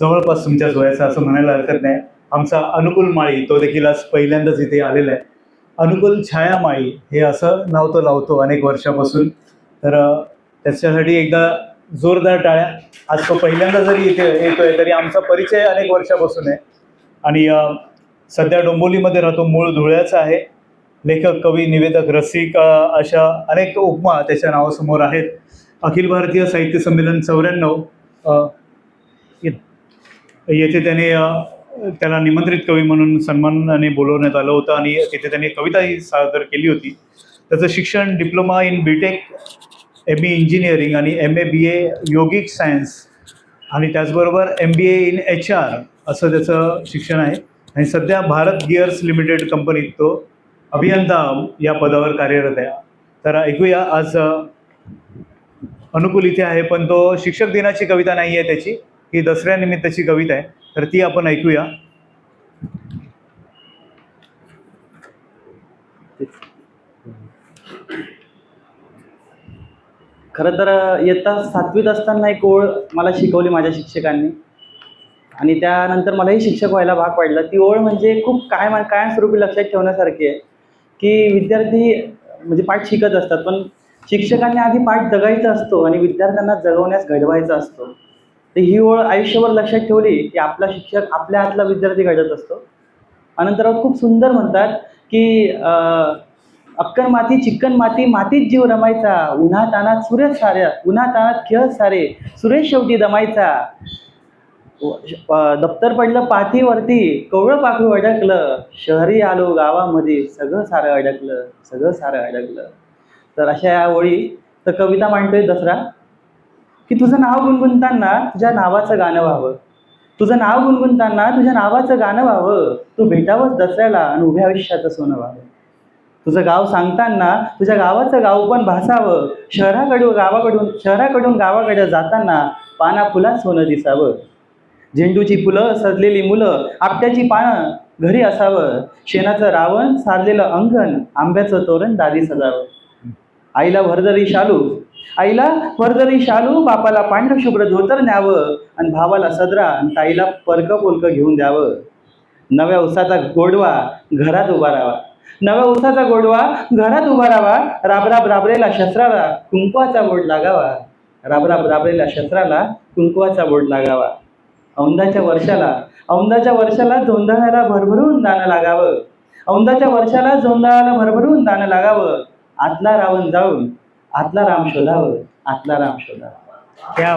जवळपास तुमच्या वयाचा असं म्हणायला हरकत नाही. आमचा अनुकूल माळी तो देखील आज पहिल्यांदाच इथे आलेला आहे. अनुकूल छाया माळी हे असं नाव तो लावतो अनेक वर्षापासून. तर त्याच्यासाठी एकदा जोरदार टाळ्या. आज तो पहिल्यांदा जरी इथे येतोय तरी आमचा परिचय अनेक वर्षापासून आहे. आणि सध्या डोंबोलीमध्ये राहतो मूळ धुळ्याचा आहे. लेखक कवी निवेदक रसिक अशा अनेक उपमा त्याच्या नावासमोर आहेत. अखिल भारतीय साहित्य संमेलन चौऱ्याण्णव येथे त्याने त्याला निमंत्रित कवी म्हणून सन्मानाने बोलवण्यात आलं होतं आणि तिथे त्याने कविताही सादर केली होती. त्याचं शिक्षण diploma in B tech M E engineering आणि M A B A yogic science आणि त्याचबरोबर M B A in H R असं त्याचं शिक्षण आहे. आणि सध्या भारत गिअर्स लिमिटेड कंपनीत तो अभियंता या पदावर कार्यरत आहे. तर ऐकूया आज अनुकूल इथे आहे पण तो शिक्षक दिनाची कविता नाही आहे त्याची. ही दसऱ्यानिमित्ताची कविता आहे. तर ती आपण ऐकूया. खरं तर इयत्ता सातवीत असताना एक ओळ मला शिकवली माझ्या शिक्षकांनी. आणि त्यानंतर मलाही शिक्षक व्हायला भाग पडला. ती ओळ म्हणजे खूप काय कायमस्वरूपी लक्षात ठेवण्यासारखी आहे. की विद्यार्थी म्हणजे पाठ शिकत असतात पण शिक्षकांनी आधी पाठ जगायचा असतो आणि विद्यार्थ्यांना जगवण्यास घडवायचा असतो. तर ही ओळ आयुष्यभर लक्षात ठेवली की आपला शिक्षक आपल्या हातला विद्यार्थी घडत असतो. अनंतराव खूप सुंदर म्हणतात की अक्कर माती चिक्कन माती मातीत जीव रमायचा. उन्हा तानात सूर्य साऱ्या उन्हा तानात खेळ सारे. सुरेश शेवटी दमायचा. दप्तर पडलं पाठीवरती कवळं पाखरू अडकलं. शहरी आलो गावामध्ये सगळं सारं अडकलं सगळं सारं अडकलं. तर अशा या ओळी तर कविता मांडतोय दसरा. की तुझं नाव गुणगुणताना तुझ्या नावाचं गाणं व्हावं. तुझं नाव गुणगुणताना तुझ्या नावाचं गाणं व्हावं. तू भेटावंच दसऱ्याला आणि उभ्या आयुष्याचं सोनं व्हावं. तुझं गाव सांगताना तुझ्या गावाचं गाव पण भासावं. शहराकडून गावाकडून शहराकडून गावाकडे जाताना पाना फुलात सोनं दिसावं. झेंडूची फुलं सजलेली मुलं आपट्याची पानं घरी असावं. शेणाचं रावण सारलेलं अंगण आंब्याचं तोरण दादी सजावं. आईला भरदरी शालू आईला भरदरी शालू बापाला पांढरं शुभ्र धोतर न्यावं आणि भावाला सदरा आणि ताईला परक पोलक घेऊन द्यावं. नव्या उसाचा गोडवा घरात उभा राहावा. नव्या उसाचा गोडवा घरात उभा राहावा. राबराब राबरेला शस्त्राला कुंकवाचा बोट लागावा. राबराब राबरेला शस्त्राला कुंकवाचा बोट लागावा. औंदाच्या वर्षाला औंदाच्या वर्षाला जोंधळ्याला भरभरून दाणं लागावं. औंदाच्या वर्षाला जोंधळ्याला भरभरून दाणं लागावं. आतला रावण जाऊन आतला राम शोधावं आतला राम शोधावं. त्या